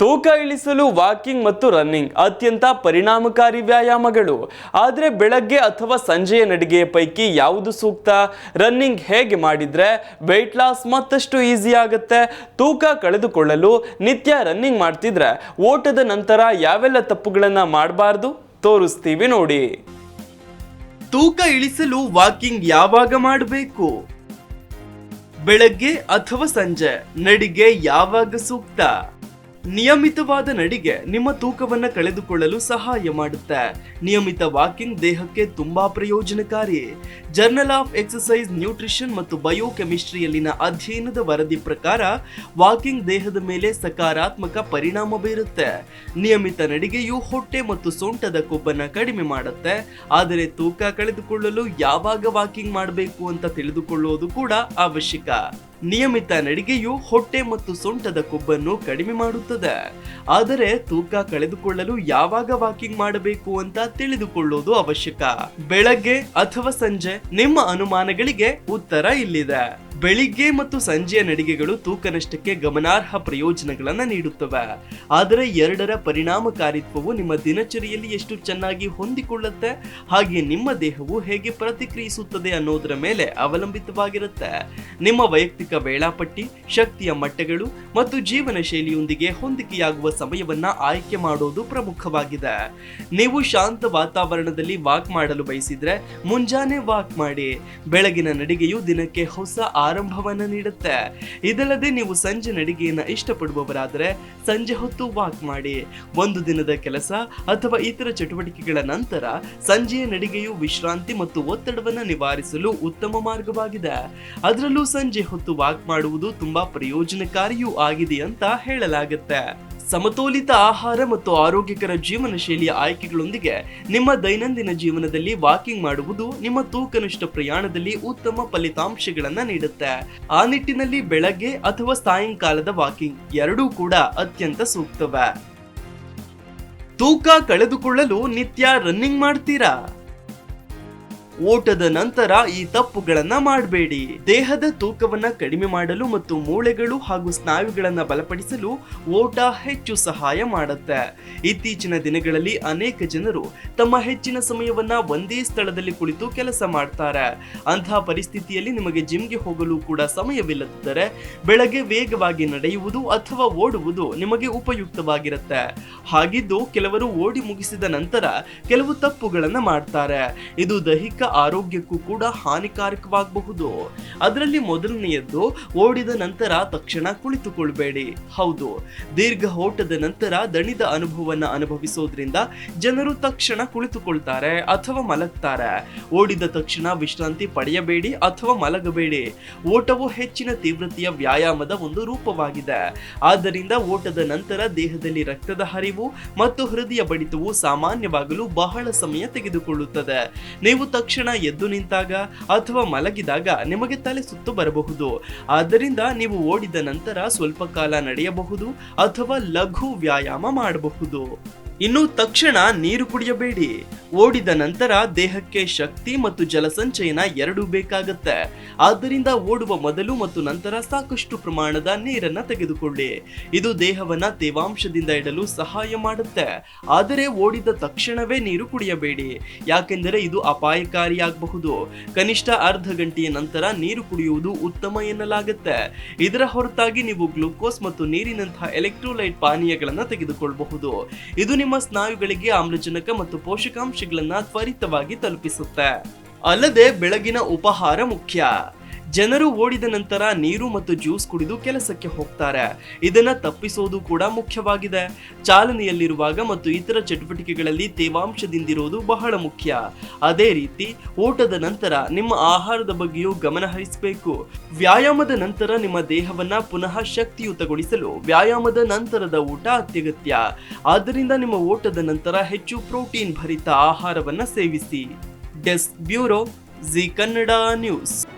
ತೂಕ ಇಳಿಸಲು ವಾಕಿಂಗ್ ಮತ್ತು ರನ್ನಿಂಗ್ ಅತ್ಯಂತ ಪರಿಣಾಮಕಾರಿ ವ್ಯಾಯಾಮಗಳು. ಆದರೆ ಬೆಳಗ್ಗೆ ಅಥವಾ ಸಂಜೆಯ ನಡಿಗೆಯ ಪೈಕಿ ಯಾವುದು ಸೂಕ್ತ? ರನ್ನಿಂಗ್ ಹೇಗೆ ಮಾಡಿದರೆ ವೆಯ್ಟ್ ಲಾಸ್ ಮತ್ತಷ್ಟು ಈಸಿ ಆಗುತ್ತೆ? ತೂಕ ಕಳೆದುಕೊಳ್ಳಲು ನಿತ್ಯ ರನ್ನಿಂಗ್ ಮಾಡ್ತಿದ್ರೆ ಓಟದ ನಂತರ ಯಾವೆಲ್ಲ ತಪ್ಪುಗಳನ್ನು ಮಾಡಬಾರ್ದು? ತೋರಿಸ್ತೀವಿ ನೋಡಿ. ತೂಕ ಇಳಿಸಲು ವಾಕಿಂಗ್ ಯಾವಾಗ ಮಾಡಬೇಕು? ಬೆಳಗ್ಗೆ ಅಥವಾ ಸಂಜೆ ನಡಿಗೆ ಯಾವಾಗ ಸೂಕ್ತ? ನಿಯಮಿತವಾದ ನಡಿಗೆ ನಿಮ್ಮ ತೂಕವನ್ನು ಕಳೆದುಕೊಳ್ಳಲು ಸಹಾಯ ಮಾಡುತ್ತೆ. ನಿಯಮಿತ ವಾಕಿಂಗ್ ದೇಹಕ್ಕೆ ತುಂಬಾ ಪ್ರಯೋಜನಕಾರಿ. ಜರ್ನಲ್ ಆಫ್ ಎಕ್ಸಸೈಸ್ ನ್ಯೂಟ್ರಿಷನ್ ಮತ್ತು ಬಯೋಕೆಮಿಸ್ಟ್ರಿಯಲ್ಲಿನ ಅಧ್ಯಯನದ ವರದಿ ಪ್ರಕಾರ ವಾಕಿಂಗ್ ದೇಹದ ಮೇಲೆ ಸಕಾರಾತ್ಮಕ ಪರಿಣಾಮ ಬೀರುತ್ತೆ. ನಿಯಮಿತ ನಡಿಗೆಯು ಹೊಟ್ಟೆ ಮತ್ತು ಸೊಂಟದ ಕೊಬ್ಬನ್ನು ಕಡಿಮೆ ಮಾಡುತ್ತೆ. ಆದರೆ ತೂಕ ಕಳೆದುಕೊಳ್ಳಲು ಯಾವಾಗ ವಾಕಿಂಗ್ ಮಾಡಬೇಕು ಅಂತ ತಿಳಿದುಕೊಳ್ಳುವುದು ಕೂಡ ಅವಶ್ಯಕ. ನಿಯಮಿತ ನಡಿಗೆಯು ಹೊಟ್ಟೆ ಮತ್ತು ಸೊಂಟದ ಕೊಬ್ಬನ್ನು ಕಡಿಮೆ ಮಾಡುತ್ತದೆ. ಆದರೆ ತೂಕ ಕಳೆದುಕೊಳ್ಳಲು ಯಾವಾಗ ವಾಕಿಂಗ್ ಮಾಡಬೇಕು ಅಂತ ತಿಳಿದುಕೊಳ್ಳುವುದು ಅವಶ್ಯಕ. ಬೆಳಗ್ಗೆ ಅಥವಾ ಸಂಜೆ ನಿಮ್ಮ ಅನುಮಾನಗಳಿಗೆ ಉತ್ತರ ಇಲ್ಲಿದೆ. ಬೆಳಿಗ್ಗೆ ಮತ್ತು ಸಂಜೆಯ ನಡಿಗೆಗಳು ತೂಕ ನಷ್ಟಕ್ಕೆ ಗಮನಾರ್ಹ ಪ್ರಯೋಜನಗಳನ್ನು ನೀಡುತ್ತವೆ. ಆದರೆ ಎರಡರ ಪರಿಣಾಮಕಾರಿತ್ವವು ನಿಮ್ಮ ದಿನಚರಿಯಲ್ಲಿ ಎಷ್ಟು ಚೆನ್ನಾಗಿ ಹೊಂದಿಕೊಳ್ಳುತ್ತೆ, ಹಾಗೆ ನಿಮ್ಮ ದೇಹವು ಹೇಗೆ ಪ್ರತಿಕ್ರಿಯಿಸುತ್ತದೆ ಅನ್ನೋದರ ಮೇಲೆ ಅವಲಂಬಿತವಾಗಿರುತ್ತೆ. ನಿಮ್ಮ ವೈಯಕ್ತಿಕ ವೇಳಾಪಟ್ಟಿ, ಶಕ್ತಿಯ ಮಟ್ಟಗಳು ಮತ್ತು ಜೀವನ ಶೈಲಿಯೊಂದಿಗೆ ಹೊಂದಿಕೆಯಾಗುವ ಸಮಯವನ್ನ ಆಯ್ಕೆ ಮಾಡೋದು ಪ್ರಮುಖವಾಗಿದೆ. ನೀವು ಶಾಂತ ವಾತಾವರಣದಲ್ಲಿ ವಾಕ್ ಮಾಡಲು ಬಯಸಿದ್ರೆ ಮುಂಜಾನೆ ವಾಕ್ ಮಾಡಿ. ಬೆಳಗಿನ ನಡಿಗೆಯು ದಿನಕ್ಕೆ ಹೊಸ ಆರಂಭವನ್ನ ನೀಡುತ್ತೆ. ಇದಲ್ಲದೆ ನೀವು ಸಂಜೆ ನಡಿಗೆಯನ್ನ ಇಷ್ಟಪಡುವವರಾದರೆ ಸಂಜೆ ಹೊತ್ತು ವಾಕ್ ಮಾಡಿ, ಒಂದು ದಿನದ ಕೆಲಸ ಅಥವಾ ಇತರ ಚಟುವಟಿಕೆಗಳ ನಂತರ ಸಂಜೆಯ ನಡಿಗೆಯು ವಿಶ್ರಾಂತಿ ಮತ್ತು ಒತ್ತಡವನ್ನ ನಿವಾರಿಸಲು ಉತ್ತಮ ಮಾರ್ಗವಾಗಿದೆ. ಅದರಲ್ಲೂ ಸಂಜೆ ಹೊತ್ತು ವಾಕ್ ಮಾಡುವುದು ತುಂಬಾ ಪ್ರಯೋಜನಕಾರಿಯೂ ಆಗಿದೆ ಅಂತ ಹೇಳಲಾಗುತ್ತೆ. ಸಮತೋಲಿತ ಆಹಾರ ಮತ್ತು ಆರೋಗ್ಯಕರ ಜೀವನ ಶೈಲಿಯ ಆಯ್ಕೆಗಳೊಂದಿಗೆ ನಿಮ್ಮ ದೈನಂದಿನ ಜೀವನದಲ್ಲಿ ವಾಕಿಂಗ್ ಮಾಡುವುದು ನಿಮ್ಮ ತೂಕನಿಷ್ಠ ಪ್ರಯಾಣದಲ್ಲಿ ಉತ್ತಮ ಫಲಿತಾಂಶಗಳನ್ನು ನೀಡುತ್ತೆ. ಆ ನಿಟ್ಟಿನಲ್ಲಿ ಬೆಳಗ್ಗೆ ಅಥವಾ ಸಾಯಂಕಾಲದ ವಾಕಿಂಗ್ ಎರಡೂ ಕೂಡ ಅತ್ಯಂತ ಸೂಕ್ತವೆ. ತೂಕ ಕಳೆದುಕೊಳ್ಳಲು ನಿತ್ಯ ರನ್ನಿಂಗ್ ಮಾಡ್ತೀರಾ? ಓಟದ ನಂತರ ಈ ತಪ್ಪುಗಳನ್ನ ಮಾಡಬೇಡಿ. ದೇಹದ ತೂಕವನ್ನ ಕಡಿಮೆ ಮಾಡಲು ಮತ್ತು ಮೂಳೆಗಳು ಹಾಗೂ ಸ್ನಾಯುಗಳನ್ನ ಬಲಪಡಿಸಲು ಓಟ ಹೆಚ್ಚು ಸಹಾಯ ಮಾಡುತ್ತೆ. ಇತ್ತೀಚಿನ ದಿನಗಳಲ್ಲಿ ಅನೇಕ ಜನರು ತಮ್ಮ ಹೆಚ್ಚಿನ ಸಮಯವನ್ನ ಒಂದೇ ಸ್ಥಳದಲ್ಲಿ ಕುಳಿತು ಕೆಲಸ ಮಾಡ್ತಾರೆ. ಅಂತಹ ಪರಿಸ್ಥಿತಿಯಲ್ಲಿ ನಿಮಗೆ ಜಿಮ್ಗೆ ಹೋಗಲು ಕೂಡ ಸಮಯವಿಲ್ಲದಿದ್ದರೆ ಬೆಳಗ್ಗೆ ವೇಗವಾಗಿ ನಡೆಯುವುದು ಅಥವಾ ಓಡುವುದು ನಿಮಗೆ ಉಪಯುಕ್ತವಾಗಿರುತ್ತೆ. ಹಾಗಿದ್ದು ಕೆಲವರು ಓಡಿ ಮುಗಿಸಿದ ನಂತರ ಕೆಲವು ತಪ್ಪುಗಳನ್ನು ಮಾಡ್ತಾರೆ. ಇದು ದೈಹಿಕ ಆರೋಗ್ಯಕ್ಕೂ ಕೂಡ ಹಾನಿಕಾರಕವಾಗಬಹುದು. ಅದರಲ್ಲಿ ಮೊದಲನೆಯದ್ದು, ಓಡಿದ ನಂತರ ತಕ್ಷಣ ಕುಳಿತುಕೊಳ್ಬೇಡಿ. ಹೌದು, ದೀರ್ಘ ಓಟದ ನಂತರ ದಣಿದ ಅನುಭವವನ್ನ ಅನುಭವಿಸೋದ್ರಿಂದ ಜನರು ತಕ್ಷಣ ಕುಳಿತುಕೊಳ್ತಾರೆ ಅಥವಾ ಮಲಗ್ತಾರೆ. ಓಡಿದ ತಕ್ಷಣ ವಿಶ್ರಾಂತಿ ಪಡೆಯಬೇಡಿ ಅಥವಾ ಮಲಗಬೇಡಿ. ಓಟವು ಹೆಚ್ಚಿನ ತೀವ್ರತೆಯ ವ್ಯಾಯಾಮದ ಒಂದು ರೂಪವಾಗಿದೆ. ಆದ್ದರಿಂದ ಓಟದ ನಂತರ ದೇಹದಲ್ಲಿ ರಕ್ತದ ಹರಿವು ಮತ್ತು ಹೃದಯ ಬಡಿತವು ಸಾಮಾನ್ಯವಾಗಲು ಬಹಳ ಸಮಯ ತೆಗೆದುಕೊಳ್ಳುತ್ತದೆ. ನೀವು ತಕ್ಷಣ ಎದ್ದು ನಿಂತಾಗ ಅಥವಾ ಮಲಗಿದಾಗ ನಿಮಗೆ ತಲೆ ಸುತ್ತು ಬರಬಹುದು. ಆದ್ದರಿಂದ ನೀವು ಓಡಿದ ನಂತರ ಸ್ವಲ್ಪ ಕಾಲ ನಡೆಯಬಹುದು ಅಥವಾ ಲಘು ವ್ಯಾಯಾಮ ಮಾಡಬಹುದು. ಇನ್ನು ತಕ್ಷಣ ನೀರು ಕುಡಿಯಬೇಡಿ. ಓಡಿದ ನಂತರ ದೇಹಕ್ಕೆ ಶಕ್ತಿ ಮತ್ತು ಜಲಸಂಚಯನ ಎರಡೂ ಬೇಕಾಗತ್ತೆ. ಆದ್ದರಿಂದ ಓಡುವ ಮೊದಲು ಮತ್ತು ನಂತರ ಸಾಕಷ್ಟು ಪ್ರಮಾಣದ ನೀರನ್ನು ತೆಗೆದುಕೊಳ್ಳಿ. ಇದು ದೇಹವನ್ನ ತೇವಾಂಶದಿಂದ ಇಡಲು ಸಹಾಯ ಮಾಡುತ್ತೆ. ಆದರೆ ಓಡಿದ ತಕ್ಷಣವೇ ನೀರು ಕುಡಿಯಬೇಡಿ. ಯಾಕೆಂದರೆ ಇದು ಅಪಾಯಕಾರಿಯಾಗಬಹುದು. ಕನಿಷ್ಠ ಅರ್ಧ ಗಂಟೆಯ ನಂತರ ನೀರು ಕುಡಿಯುವುದು ಉತ್ತಮ ಎನ್ನಲಾಗುತ್ತೆ. ಇದರ ಹೊರತಾಗಿ ನೀವು ಗ್ಲೂಕೋಸ್ ಮತ್ತು ನೀರಿನಂತಹ ಎಲೆಕ್ಟ್ರೋಲೈಟ್ ಪಾನೀಯಗಳನ್ನು ತೆಗೆದುಕೊಳ್ಳಬಹುದು ಇದು ನಿಮ್ಮ ಸ್ನಾಯುಗಳಿಗೆ ಆಮ್ಲಜನಕ ಮತ್ತು ಪೋಷಕಾಂಶಗಳನ್ನ ತ್ವರಿತವಾಗಿ ತಲುಪಿಸುತ್ತೆ. ಅಲ್ಲದೆ ಬೆಳಗಿನ ಉಪಹಾರ ಮುಖ್ಯ. ಜನರು ಓಡಿದ ನಂತರ ನೀರು ಮತ್ತು ಜ್ಯೂಸ್ ಕುಡಿದು ಕೆಲಸಕ್ಕೆ ಹೋಗ್ತಾರೆ. ಇದನ್ನ ತಪ್ಪಿಸೋದು ಕೂಡ ಮುಖ್ಯವಾಗಿದೆ. ಚಾಲನೆಯಲ್ಲಿರುವಾಗ ಮತ್ತು ಇತರ ಚಟುವಟಿಕೆಗಳಲ್ಲಿ ತೇವಾಂಶದಿಂದಿರೋದು ಬಹಳ ಮುಖ್ಯ. ಅದೇ ರೀತಿ ಓಟದ ನಂತರ ನಿಮ್ಮ ಆಹಾರದ ಬಗ್ಗೆಯೂ ಗಮನ ಹರಿಸಬೇಕು. ವ್ಯಾಯಾಮದ ನಂತರ ನಿಮ್ಮ ದೇಹವನ್ನ ಪುನಃ ಶಕ್ತಿಯುತಗೊಳಿಸಲು ವ್ಯಾಯಾಮದ ನಂತರದ ಊಟ ಅತ್ಯಗತ್ಯ. ಆದ್ದರಿಂದ ನಿಮ್ಮ ಓಟದ ನಂತರ ಹೆಚ್ಚು ಪ್ರೋಟೀನ್ ಭರಿತ ಆಹಾರವನ್ನ ಸೇವಿಸಿ. Desk bureau, Zee Kannada news.